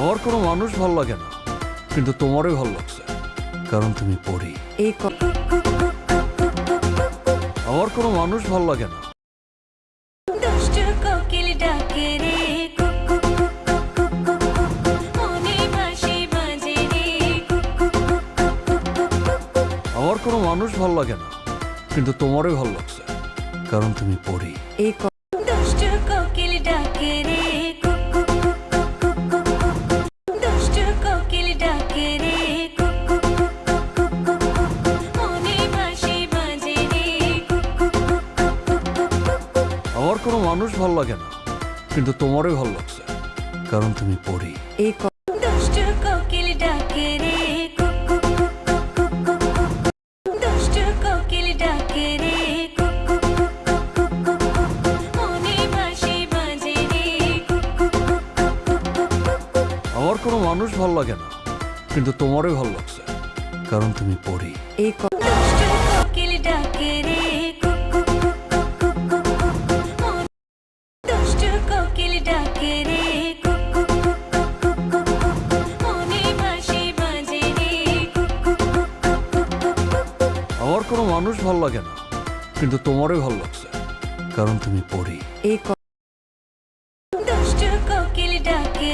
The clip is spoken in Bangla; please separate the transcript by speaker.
Speaker 1: ভালো লাগে না কিন্তু তোমারই ভালো লাগছে কারণ তুমি পড়ি
Speaker 2: এই
Speaker 1: আমার কোনো মানুষ ভালো লাগে না
Speaker 3: দুষ্টু কোকিল ডাকে রে কুক কুক কুক কুক কুক কুক কুক। মনে বাঁশি বাজে রে কুক কুক কুক কুক কুক কুক কুক।
Speaker 1: আমার কোনো মানুষ ভালো লাগে না কিন্তু তোমারই ভালো লাগছে কারণ তুমি পড়ি
Speaker 2: এই ক-
Speaker 1: কোনো মানুষ ভালো লাগে না কিন্তু তোমারই ভালো লাগছে কারণ তুমি পড়ি
Speaker 2: এই
Speaker 1: আমার কোনো মানুষ লাগে না কিন্তু তোমারই ভালো লাগছে কারণ তুমি পড়ি
Speaker 2: এই
Speaker 3: দুষ্ট
Speaker 1: আমার কোনো মানুষ ভালো লাগে না কিন্তু তোমারই ভালো লাগছে কারণ তুমি পড়ি
Speaker 2: এই দুষ্ট কোকিল ডাকে